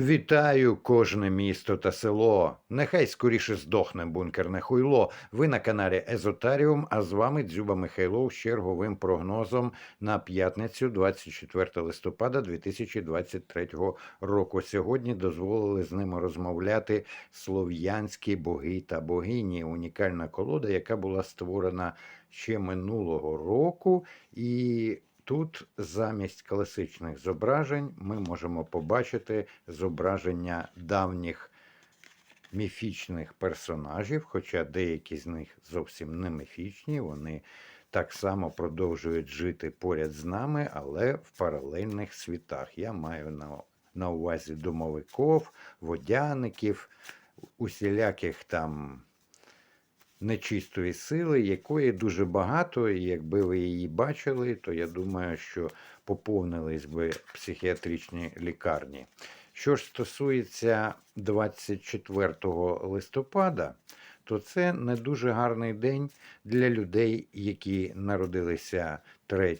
Вітаю кожне місто та село. Нехай скоріше здохне бункерне хуйло. Ви на каналі Езотаріум, а з вами Дзюба Михайлов з черговим прогнозом на п'ятницю, 24 листопада 2023 року. Сьогодні дозволили з ними розмовляти слов'янські боги та богині. Унікальна колода, яка була створена ще минулого року. І Тут замість класичних зображень ми можемо побачити зображення давніх міфічних персонажів, хоча деякі з них зовсім не міфічні, вони так само продовжують жити поряд з нами, але в паралельних світах. Я маю на, на увазі домовиків, водяників, усіляких там нечистої сили, якої дуже багато, і якби ви її бачили, то я думаю, що поповнились би психіатричні лікарні. Що ж стосується 24 листопада, то це не дуже гарний день для людей, які народилися 3,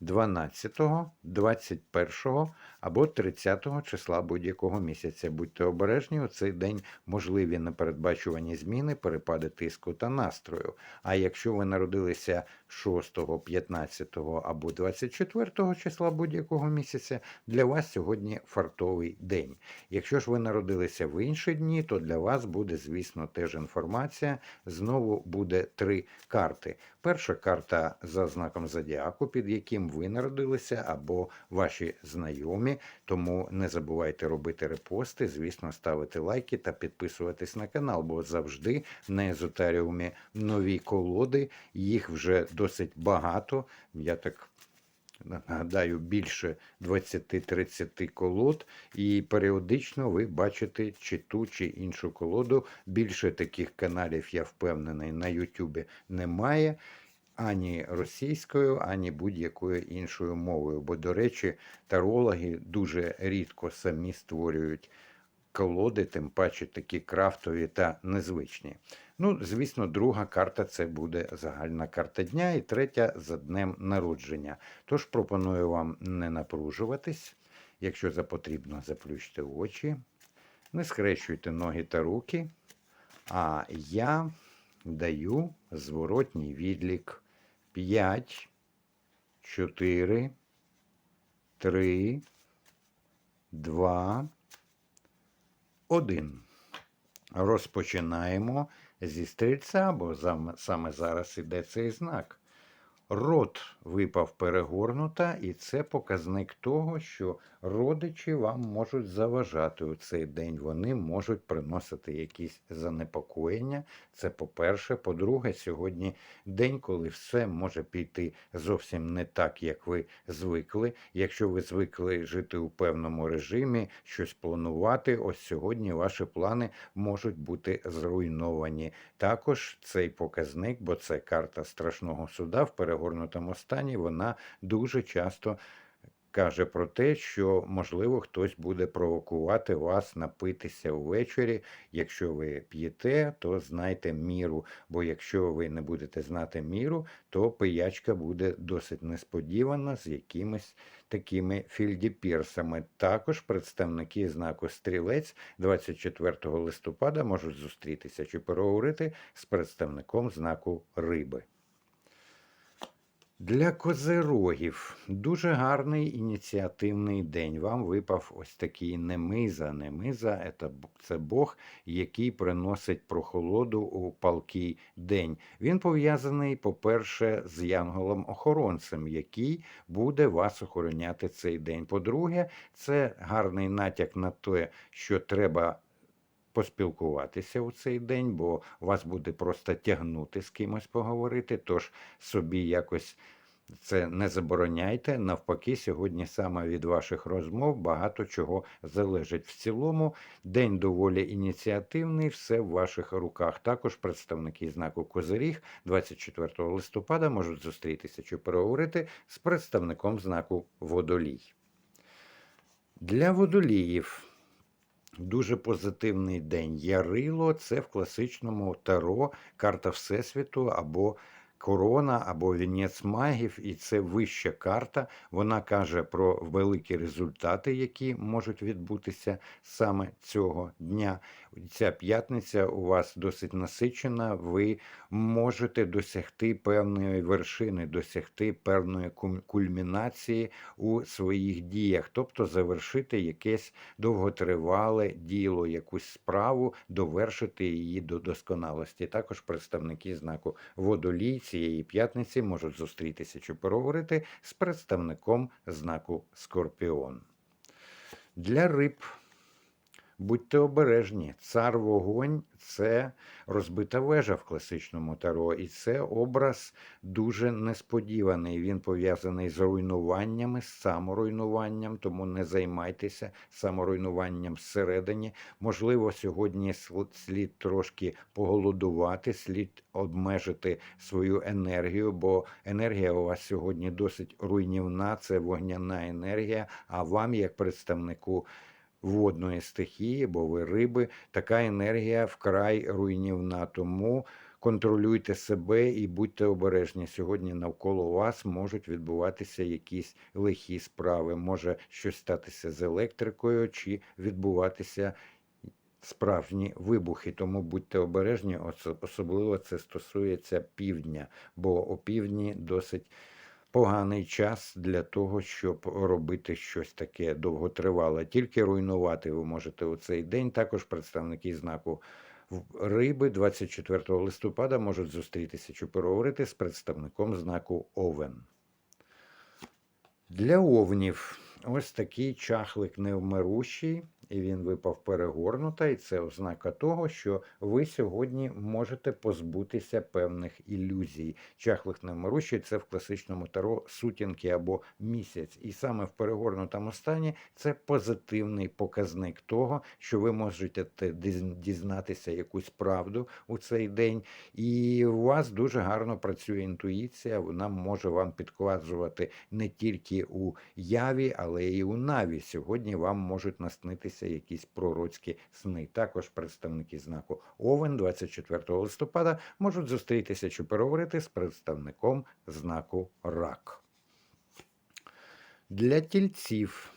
12, 21 або 30 числа будь-якого місяця. Будьте обережні, у цей день можливі непередбачувані зміни, перепади тиску та настрою. А якщо ви народилися 6, 15 або 24 числа будь-якого місяця, для вас сьогодні фартовий день. Якщо ж ви народилися в інші дні, то для вас буде, звісно, теж інформація. Знову буде три карти. Перша карта за знаком зодіаку, під яким ви народилися, або ваші знайомі. Тому не забувайте робити репости, звісно, ставити лайки та підписуватись на канал, бо завжди на езотеріумі нові колоди, їх вже досить багато. Я так. Нагадаю, більше 20-30 колод, і періодично ви бачите чи ту, чи іншу колоду. Більше таких каналів, я впевнений, на Ютубі немає ані російською, ані будь-якою іншою мовою. Бо, до речі, тарологи дуже рідко самі створюють колоди, тим паче такі крафтові та незвичні. Ну, звісно, друга карта це буде загальна карта дня, і третя за днем народження. Тож пропоную вам не напружуватись. Якщо за потрібно, заплющте очі, не схрещуйте ноги та руки. А я даю зворотній відлік 5, 4, 3, 2, 1. Розпочинаємо зі стрільця, бо саме зараз іде цей знак. Рот випав перегорнута, і це показник того, що родичі вам можуть заважати у цей день. Вони можуть приносити якісь занепокоєння. Це по-перше. По-друге, сьогодні день, коли все може піти зовсім не так, як ви звикли. Якщо ви звикли жити у певному режимі, щось планувати, ось сьогодні ваші плани можуть бути зруйновані. Також цей показник, бо це карта страшного суда в перегорнутому стані, вона дуже часто каже про те, що, можливо, хтось буде провокувати вас напитися ввечері. Якщо ви п'єте, то знайте міру. Бо якщо ви не будете знати міру, то пиячка буде досить несподівана з якимись такими фільдіпірсами. Також представники знаку стрілець 24 листопада можуть зустрітися чи переговорити з представником знаку риби. Для козирогів дуже гарний ініціативний день. Вам випав ось такий немиза. Немиза це Бог, який приносить прохолоду у палкий день. Він пов'язаний, по-перше, з янголом-охоронцем, який буде вас охороняти цей день. По-друге, це гарний натяк на те, що треба. Поспілкуватися у цей день, бо вас буде просто тягнути з кимось поговорити, тож собі якось це не забороняйте. Навпаки, сьогодні саме від ваших розмов багато чого залежить. В цілому день доволі ініціативний, все в ваших руках. Також представники знаку Козиріг 24 листопада можуть зустрітися чи переговорити з представником знаку Водолій. Для водоліїв. Дуже позитивний день. Ярило це в класичному таро карта Всесвіту або корона або вінець магів, і це вища карта. Вона каже про великі результати, які можуть відбутися саме цього дня. Ця п'ятниця у вас досить насичена. Ви можете досягти певної вершини, досягти певної кульмінації у своїх діях, тобто завершити якесь довготривале діло, якусь справу, довершити її до досконалості. Також представники знаку водолій цієї п'ятниці можуть зустрітися чи переговорити з представником знаку Скорпіон. Для риб будьте обережні. Цар вогонь це розбита вежа в класичному таро, і це образ дуже несподіваний. Він пов'язаний з руйнуваннями, з саморуйнуванням, тому не займайтеся саморуйнуванням всередині. Можливо, сьогодні слід трошки поголодувати, слід обмежити свою енергію, бо енергія у вас сьогодні досить руйнівна, це вогняна енергія. А вам, як представнику водної стихії, бо ви риби, така енергія вкрай руйнівна. Тому контролюйте себе і будьте обережні. Сьогодні навколо вас можуть відбуватися якісь лихі справи. Може щось статися з електрикою чи відбуватися. Справжні вибухи, тому будьте обережні, особливо це стосується півдня, бо о півдні досить поганий час для того, щоб робити щось таке довготривале. Тільки руйнувати ви можете у цей день. Також представники знаку риби 24 листопада можуть зустрітися чи переговорити з представником знаку Овен. Для овнів ось такий чахлик невмирущий, і він випав перегорнута, і це ознака того, що ви сьогодні можете позбутися певних ілюзій. Чахлик невмирущий це в класичному таро сутінки або місяць. І саме в перегорнутому стані це позитивний показник того, що ви можете дізнатися якусь правду у цей день. І у вас дуже гарно працює інтуїція, вона може вам підказувати не тільки у яві, але й у наві. Сьогодні вам можуть наснитися якісь пророцькі сни. Також представники знаку Овен 24 листопада можуть зустрітися чи переговорити з представником знаку Рак. Для тільців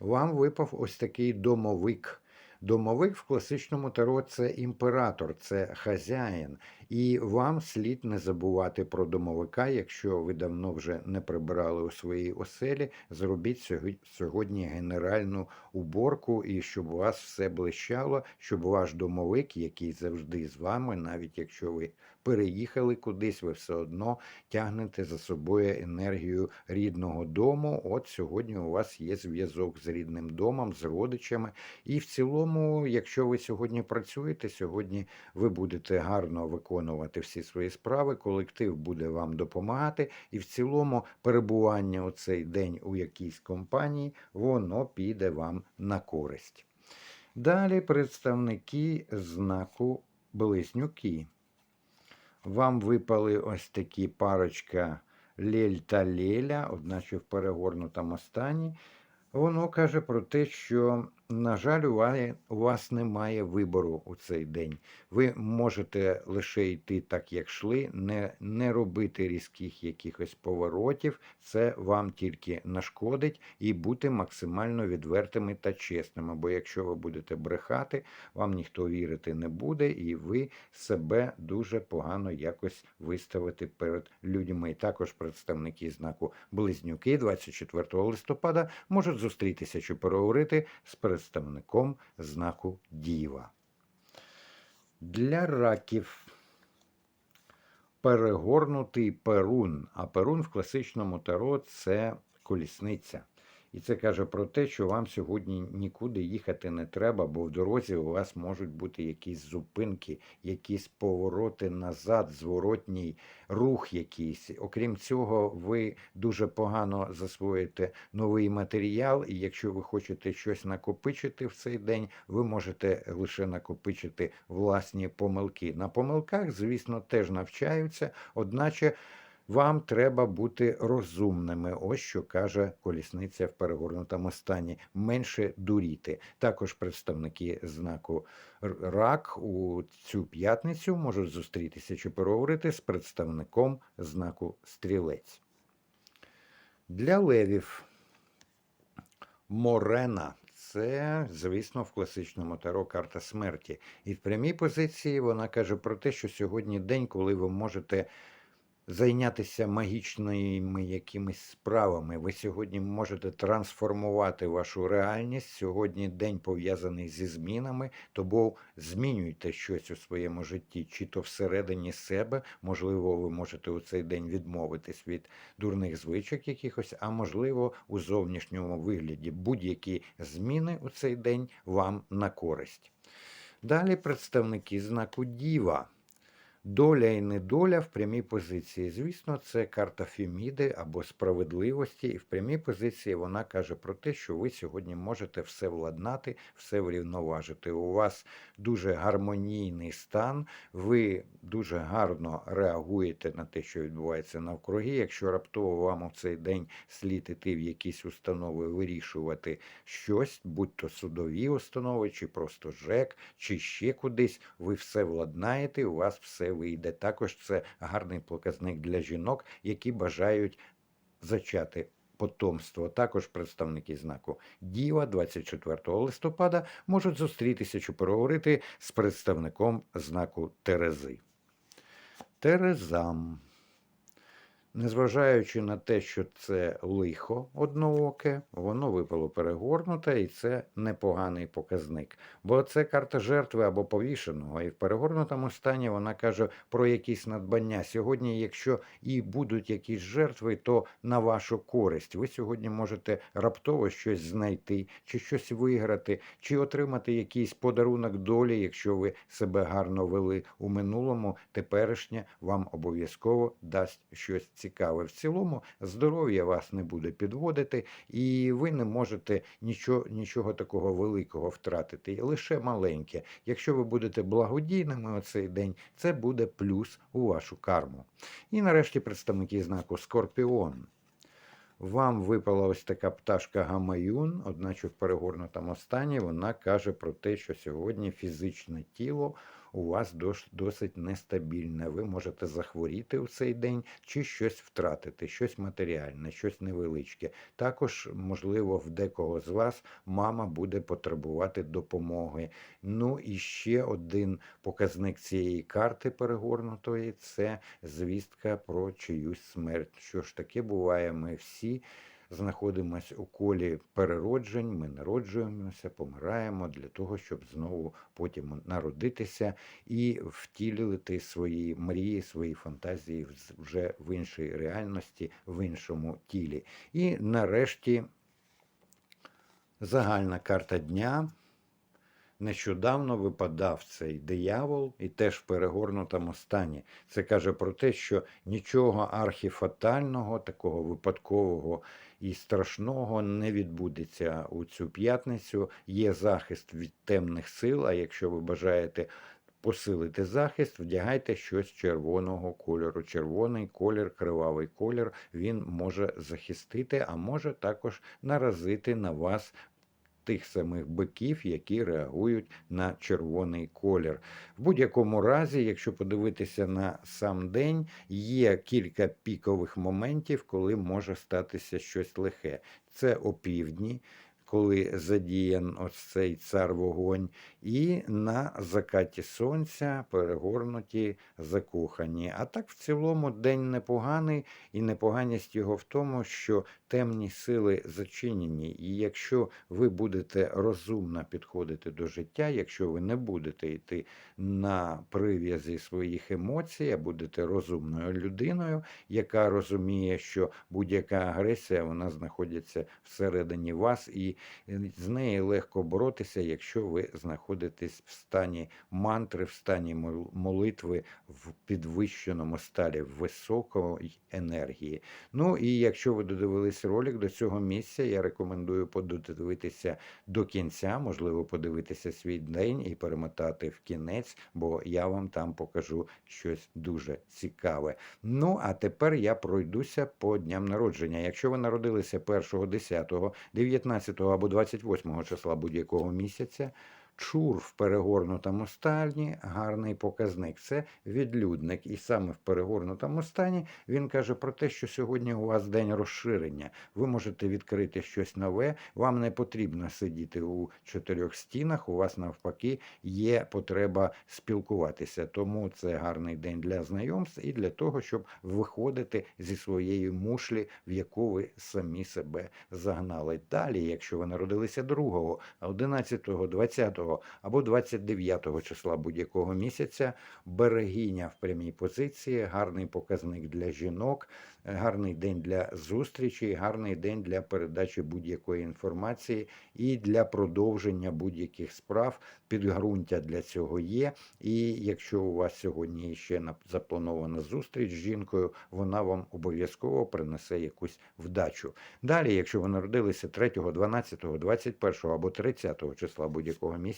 вам випав ось такий домовик. Домовик в класичному таро це імператор, це хазяїн. І вам слід не забувати про домовика, якщо ви давно вже не прибирали у своїй оселі, зробіть сьогодні- генеральну уборку і щоб у вас все блищало, щоб ваш домовик, який завжди з вами, навіть якщо ви переїхали кудись, ви все одно тягнете за собою енергію рідного дому. От сьогодні у вас є зв'язок з рідним домом, з родичами. І в цілому, якщо ви сьогодні працюєте, сьогодні ви будете гарно виконувати всі свої справи, колектив буде вам допомагати, і в цілому перебування у цей день у якійсь компанії, воно піде вам на користь. Далі представники знаку Близнюки. Вам випали ось такі парочка Лель та Леля, одначе в перегорнутому стані. Воно каже про те, що, на жаль, у ва- у вас немає вибору у цей день. Ви можете лише йти так, як йшли, не, не робити різких якихось поворотів. Це вам тільки нашкодить і бути максимально відвертими та чесними. Бо якщо ви будете брехати, вам ніхто вірити не буде, і ви себе дуже погано якось виставите перед людьми. І також представники знаку Близнюки 24 листопада можуть зустрітися чи переговорити з представником знаку Діва. Для раків перегорнутий перун. А перун в класичному таро це колісниця. І це каже про те, що вам сьогодні нікуди їхати не треба, бо в дорозі у вас можуть бути якісь зупинки, якісь повороти назад, зворотній рух якийсь. Окрім цього, ви дуже погано засвоїте новий матеріал, і якщо ви хочете щось накопичити в цей день, ви можете лише накопичити власні помилки. На помилках, звісно, теж навчаються, одначе Вам треба бути розумними. Ось що каже колісниця в перегорнутому стані. Менше дуріти. Також представники знаку рак у цю п'ятницю можуть зустрітися чи переговорити з представником знаку стрілець. Для левів Морена. Це, звісно, в класичному таро карта смерті. І в прямій позиції вона каже про те, що сьогодні день, коли ви можете зайнятися магічними якимись справами. Ви сьогодні можете трансформувати вашу реальність. Сьогодні день пов'язаний зі змінами, тому змінюйте щось у своєму житті, чи то всередині себе. Можливо, ви можете у цей день відмовитись від дурних звичок якихось, а можливо, у зовнішньому вигляді будь-які зміни у цей день вам на користь. Далі представники знаку Діва. Доля і недоля в прямій позиції. Звісно, це карта Феміди або справедливості, і в прямій позиції вона каже про те, що ви сьогодні можете все владнати, все врівноважити. У вас дуже гармонійний стан, ви дуже гарно реагуєте на те, що відбувається навкруги. Якщо раптово вам у цей день слід іти в якісь установи вирішувати щось, будь то судові установи, чи просто ЖЕК, чи ще кудись, ви все владнаєте, у вас все вийде. Також це гарний показник для жінок, які бажають зачати потомство. Також представники знаку Діва 24 листопада можуть зустрітися чи переговорити з представником знаку Терези. Терезам. Незважаючи на те, що це лихо однооке, воно випало перегорнуте, і це непоганий показник. Бо це карта жертви або повішеного, і в перегорнутому стані вона каже про якісь надбання. Сьогодні, якщо і будуть якісь жертви, то на вашу користь. Ви сьогодні можете раптово щось знайти, чи щось виграти, чи отримати якийсь подарунок долі, якщо ви себе гарно вели у минулому, теперішнє вам обов'язково дасть щось цікаве. В цілому здоров'я вас не буде підводити, і ви не можете нічого, нічого такого великого втратити, лише маленьке. Якщо ви будете благодійними у цей день, це буде плюс у вашу карму. І нарешті представники знаку Скорпіон. Вам випала ось така пташка Гамаюн, одначе в перегорнутому стані вона каже про те, що сьогодні фізичне тіло у вас досить нестабільне. Ви можете захворіти у цей день чи щось втратити, щось матеріальне, щось невеличке. Також, можливо, в декого з вас мама буде потребувати допомоги. Ну і ще один показник цієї карти перегорнутої це звістка про чиюсь смерть. Що ж таке буває, ми всі знаходимося у колі перероджень, ми народжуємося, помираємо для того, щоб знову потім народитися і втілити свої мрії, свої фантазії вже в іншій реальності, в іншому тілі. І нарешті загальна карта дня. Нещодавно випадав цей диявол і теж в перегорнутому стані. Це каже про те, що нічого архіфатального, такого випадкового і страшного не відбудеться у цю п'ятницю. Є захист від темних сил. А якщо ви бажаєте посилити захист, вдягайте щось червоного кольору. Червоний колір, кривавий колір, він може захистити, а може також наразити на вас тих самих биків, які реагують на червоний колір. В будь-якому разі, якщо подивитися на сам день, є кілька пікових моментів, коли може статися щось лихе. Це опівдні. Коли задіян ось цей цар вогонь, і на закаті сонця перегорнуті закохані. А так, в цілому, день непоганий, і непоганість його в тому, що темні сили зачинені. І якщо ви будете розумно підходити до життя, якщо ви не будете йти на прив'язі своїх емоцій, а будете розумною людиною, яка розуміє, що будь-яка агресія вона знаходиться всередині вас, і З нею легко боротися, якщо ви знаходитесь в стані мантри, в стані молитви, в підвищеному сталі високої енергії. Ну і якщо ви додивились ролик до цього місця, я рекомендую подивитися до кінця, можливо, подивитися свій день і перемотати в кінець, бо я вам там покажу щось дуже цікаве. Ну, а тепер я пройдуся по дням народження. Якщо ви народилися 1, 10, 19 або 28 числа будь-якого місяця, Чур в перегорнутому стані гарний показник. Це відлюдник. І саме в перегорнутому стані він каже про те, що сьогодні у вас день розширення. Ви можете відкрити щось нове. Вам не потрібно сидіти у чотирьох стінах. У вас навпаки є потреба спілкуватися. Тому це гарний день для знайомств і для того, щоб виходити зі своєї мушлі, в яку ви самі себе загнали. Далі, якщо ви народилися 2, 11, 20 або 29 числа будь-якого місяця, берегиня в прямій позиції, гарний показник для жінок, е, гарний день для зустрічей, гарний день для передачі будь-якої інформації і для продовження будь-яких справ. Підґрунтя для цього є. І якщо у вас сьогодні ще запланована зустріч з жінкою, вона вам обов'язково принесе якусь вдачу. Далі, якщо ви народилися 3, 12, 21 або 30 числа будь-якого місяця,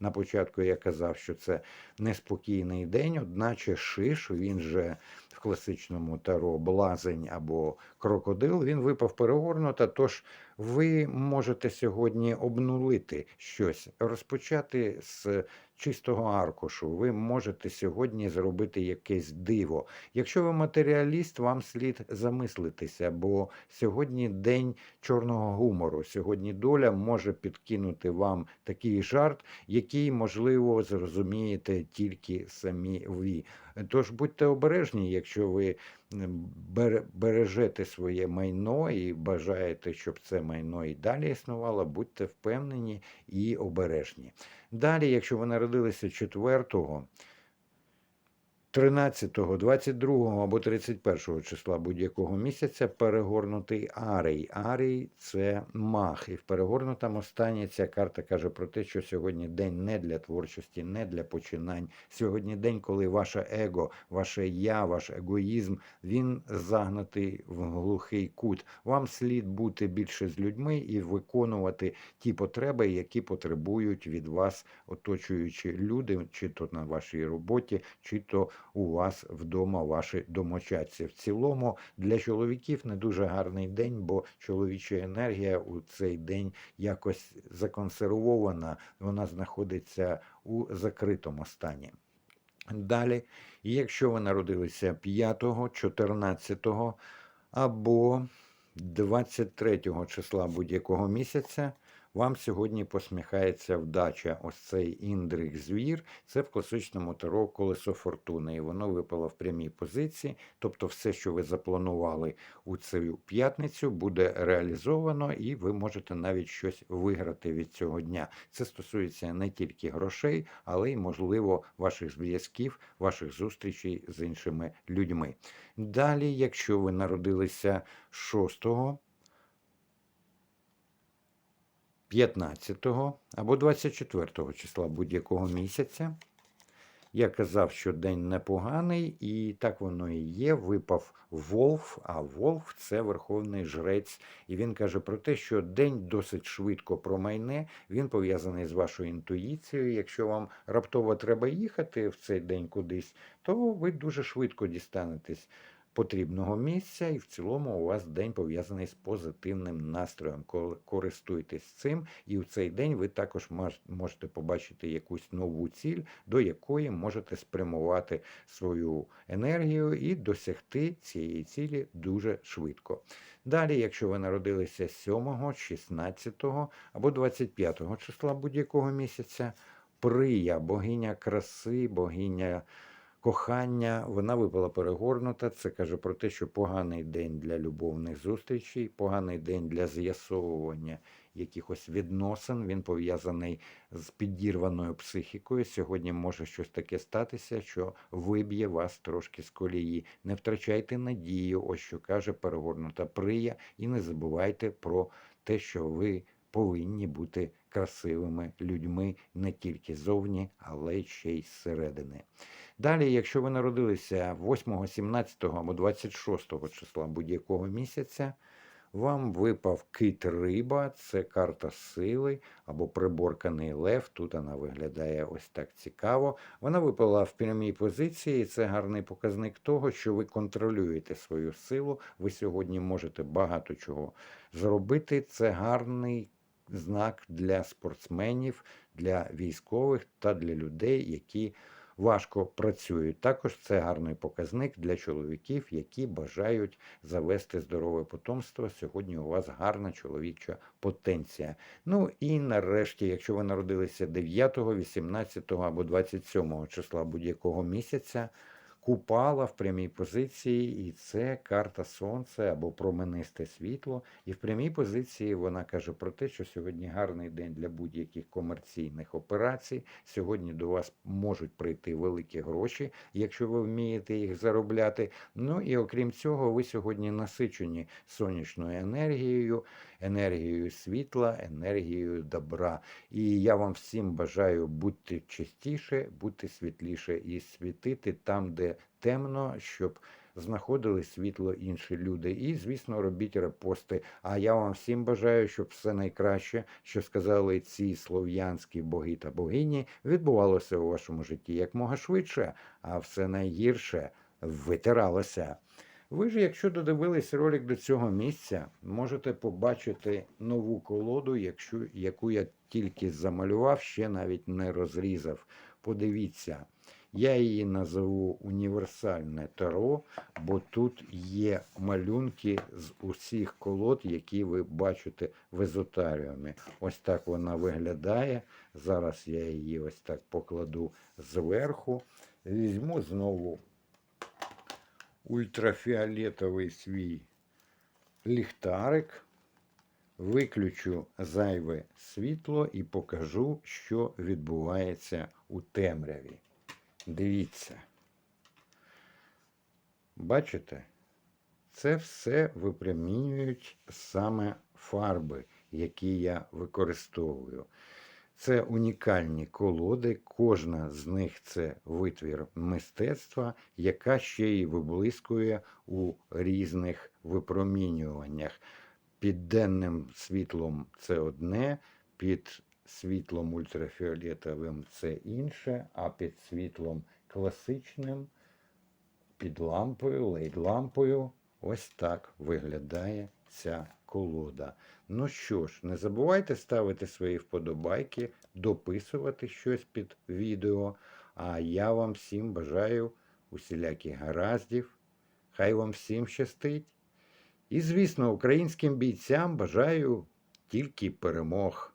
на початку я казав, що це неспокійний день, одначе шиш, він же в класичному таро блазень або крокодил, він випав перегорнуто, тож ви можете сьогодні обнулити щось, розпочати з чистого аркушу. Ви можете сьогодні зробити якесь диво. Якщо ви матеріаліст, вам слід замислитися, бо сьогодні день чорного гумору. Сьогодні доля може підкинути вам такий жарт, який, можливо, зрозумієте тільки самі ви. Тож будьте обережні, якщо ви бережете своє майно і бажаєте, щоб це майно і далі існувало, будьте впевнені і обережні. Далі, якщо ви народилися 4, 13, 22 або 31 числа будь-якого місяця перегорнутий арій. Арій це мах. І в перегорнутому стані ця карта каже про те, що сьогодні день не для творчості, не для починань. Сьогодні день, коли ваше его, ваше я, ваш егоїзм, він загнатий в глухий кут. Вам слід бути більше з людьми і виконувати ті потреби, які потребують від вас оточуючі люди, чи то на вашій роботі, чи то у вас вдома ваші домочадці. В цілому для чоловіків не дуже гарний день, бо чоловіча енергія у цей день якось законсервована, вона знаходиться у закритому стані. Далі, якщо ви народилися 5, 14 або 23 числа будь-якого місяця, вам сьогодні посміхається вдача. Ось цей індрик звір, це в класичному таро колесо фортуни, і воно випало в прямій позиції. Тобто, все, що ви запланували у цю п'ятницю, буде реалізовано, і ви можете навіть щось виграти від цього дня. Це стосується не тільки грошей, але й, можливо, ваших зв'язків, ваших зустрічей з іншими людьми. Далі, якщо ви народилися 6 15 або 24 числа будь-якого місяця. Я казав, що день непоганий, і так воно і є. Випав Волф, а Волф це верховний жрець. І він каже про те, що день досить швидко промайне. Він пов'язаний з вашою інтуїцією. Якщо вам раптово треба їхати в цей день кудись, то ви дуже швидко дістанетесь потрібного місця, і в цілому у вас день пов'язаний з позитивним настроєм. Користуйтесь цим, і в цей день ви також можете побачити якусь нову ціль, до якої можете спрямувати свою енергію і досягти цієї цілі дуже швидко. Далі, якщо ви народилися 7, 16 або 25 числа будь-якого місяця, Прия, богиня краси, богиня кохання, вона випала перегорнута. Це каже про те, що поганий день для любовних зустрічей, поганий день для з'ясовування якихось відносин. Він пов'язаний з підірваною психікою. Сьогодні може щось таке статися, що виб'є вас трошки з колії. Не втрачайте надію, ось що каже перегорнута прия, і не забувайте про те, що ви повинні бути красивими людьми не тільки зовні, але ще й зсередини. Далі, якщо ви народилися 8, 17 або 26 числа будь-якого місяця, вам випав кит риба, це карта сили або приборканий лев. Тут вона виглядає ось так цікаво. Вона випала в прямій позиції. і Це гарний показник того, що ви контролюєте свою силу. Ви сьогодні можете багато чого зробити. Це гарний знак для спортсменів, для військових та для людей, які важко працюють. Також це гарний показник для чоловіків, які бажають завести здорове потомство. Сьогодні у вас гарна чоловіча потенція. Ну і нарешті, якщо ви народилися 9, 18 або 27 числа будь-якого місяця, Купала в прямій позиції, і це карта Сонця або променисте світло. І в прямій позиції вона каже про те, що сьогодні гарний день для будь-яких комерційних операцій. Сьогодні до вас можуть прийти великі гроші, якщо ви вмієте їх заробляти. Ну і окрім цього, ви сьогодні насичені сонячною енергією, енергією світла, енергією добра. І я вам всім бажаю бути чистіше, бути світліше і світити там, де темно, щоб знаходили світло інші люди. І, звісно, робіть репости. А я вам всім бажаю, щоб все найкраще, що сказали ці слов'янські боги та богині, відбувалося у вашому житті якмога швидше, а все найгірше витиралося. Ви ж, якщо додивились ролик до цього місця, можете побачити нову колоду, якщо, яку я тільки замалював, ще навіть не розрізав. Подивіться, я її назову універсальне таро, бо тут є малюнки з усіх колод, які ви бачите в езотаріумі. Ось так вона виглядає. Зараз я її ось так покладу зверху. Візьму знову ультрафіолетовий свій ліхтарик, виключу зайве світло і покажу, що відбувається у темряві. Дивіться. Бачите? Це все випромінюють саме фарби, які я використовую. Це унікальні колоди, кожна з них це витвір мистецтва, яка ще й виблискує у різних випромінюваннях. Під денним світлом це одне, під світлом ультрафіолетовим це інше, а під світлом класичним, під лампою, лейт-лампою, ось так виглядає ця колода. Ну що ж, не забувайте ставити свої вподобайки, дописувати щось під відео. А я вам всім бажаю усіляких гараздів. Хай вам всім щастить. І, звісно, українським бійцям бажаю тільки перемог.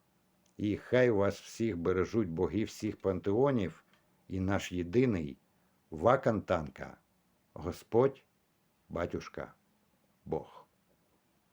І хай вас всіх бережуть боги всіх пантеонів і наш єдиний Вакантанка, Господь, Батюшка, Бог.